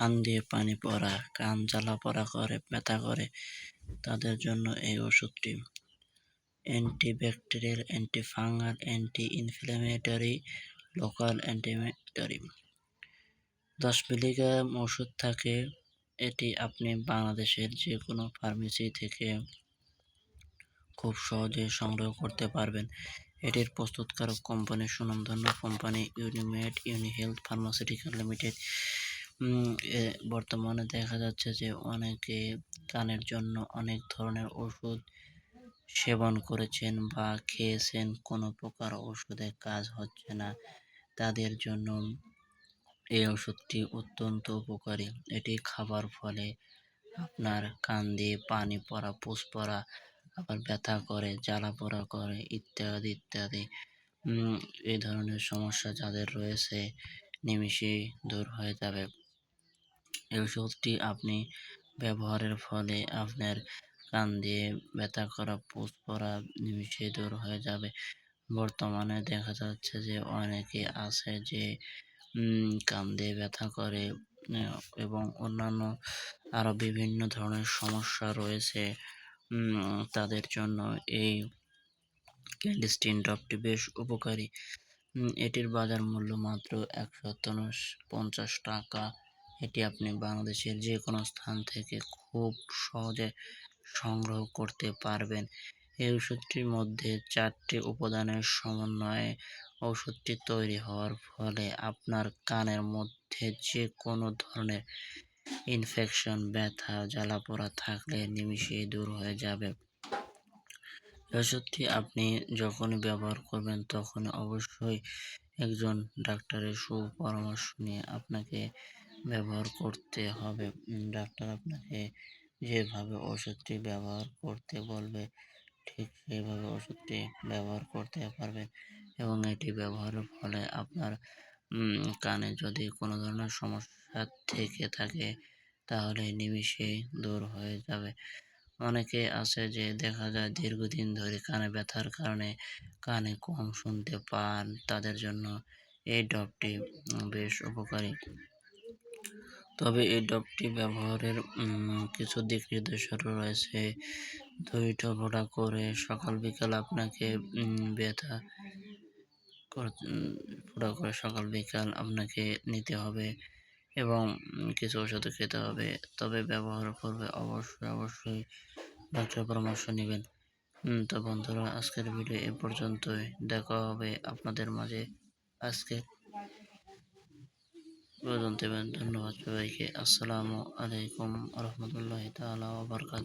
কান দিয়ে পানি পড়া কান জ্বালা পড়া করে, ব্যথা করে, তাদের জন্য এই ওষুধটি। Antibacterial, antifungal anti inflammatory local অ্যান্টিমেটরি দশ মিলিগ্রাম ওষুধ থাকে, এটি আপনি বাংলাদেশের যে কোনো ফার্মেসি থেকে খুব সহজে সংগ্রহ করতে পারবেন। এটির প্রস্তুতকারক কোম্পানি সুনামধন্য company Unimed Unihealth pharmaceutical limited. বর্তমানে দেখা যাচ্ছে যে অনেকে কানের জন্য অনেক ধরনের ওষুধ সেবন করেছেন বা খেয়েছেন, কোনো প্রকার ওষুধে কাজ হচ্ছে না। তাদের জন্য এই ওষুধটি অত্যন্ত উপকারী। এটি খাবার ফলে আপনার কান দিয়ে পানি পড়া, পুষ পড়া, আবার ব্যথা করে, জ্বালা পোড়া করে ইত্যাদি ইত্যাদি। এই ধরনের সমস্যা যাদের রয়েছে, নিমিষেই দূর হয়ে যাবে। এই ওষুধটি আপনি ব্যবহারের ফলে আপনার কান দিয়ে ব্যথা করা, পুষ পড়া নিমিষে দূর হয়ে যাবে। বর্তমানে দেখা যাচ্ছে যে অনেকে আছে যে কান দিয়ে ব্যথা করে এবং অন্যান্য আরও বিভিন্ন ধরনের সমস্যা রয়েছে। তাদের জন্য এই ক্যান্ডিস্টিন ড্রপটি বেশ উপকারী। এটির বাজার মূল্য মাত্র একশো পঞ্চাশ টাকা। এটি আপনি বাংলাদেশের যে কোনো স্থান থেকে খুব সহজে সংগ্রহ করতে পারবেন। এই ওষুধটির মধ্যে চারটি উপাদানের সমন্বয়ে ওষুধটি তৈরি হওয়ার ফলে আপনার কানের মধ্যে যে কোনো ধরনের ইনফেকশন, ব্যথা জ্বালা পোড়া থাকলে নিমিশেই দূর হয়ে যাবে। ওষুধটি আপনি যখনই ব্যবহার করবেন তখন অবশ্যই একজন ডাক্তারের সুপরামর্শ নিয়ে আপনাকে ব্যবহার করতে হবে। ডাক্তার আপনাকে যেভাবে ওষুধটি ব্যবহার করতে বলবে, ঠিক সেইভাবে ওষুধটি ব্যবহার করতে পারবেন এবং এটি ব্যবহারের ফলে আপনার কানে যদি কোনো ধরনের সমস্যা থেকে থাকে, তাহলে নিমিষেই দূর হয়ে যাবে। অনেকে আছে যে দেখা যায় দীর্ঘদিন ধরে কানে ব্যথার কারণে কানে কম শুনতে পান, তাদের জন্য এই ডবটি বেশ উপকারী। তবে এই ডবটি ব্যবহারের কিছু দিক নির্দেশনা রয়েছে। দুইটা ফোঁটা করে সকাল বিকাল আপনাকে ব্যথা ফোঁটা করে সকাল বিকাল আপনাকে নিতে হবে এবং কিছু ওষুধ খেতে হবে। তবে ব্যবহার করবে অবশ্যই অবশ্যই ডাক্তার পরামর্শ নেবেন। তো বন্ধুরা, আজকের ভিডিও এ পর্যন্তই। দেখা হবে আপনাদের মাঝে আজকে পর্যন্ত ধন্যবাদ সবাইকে। আসসালামু আলাইকুম রহমতুল্লাহ তালা বরকাত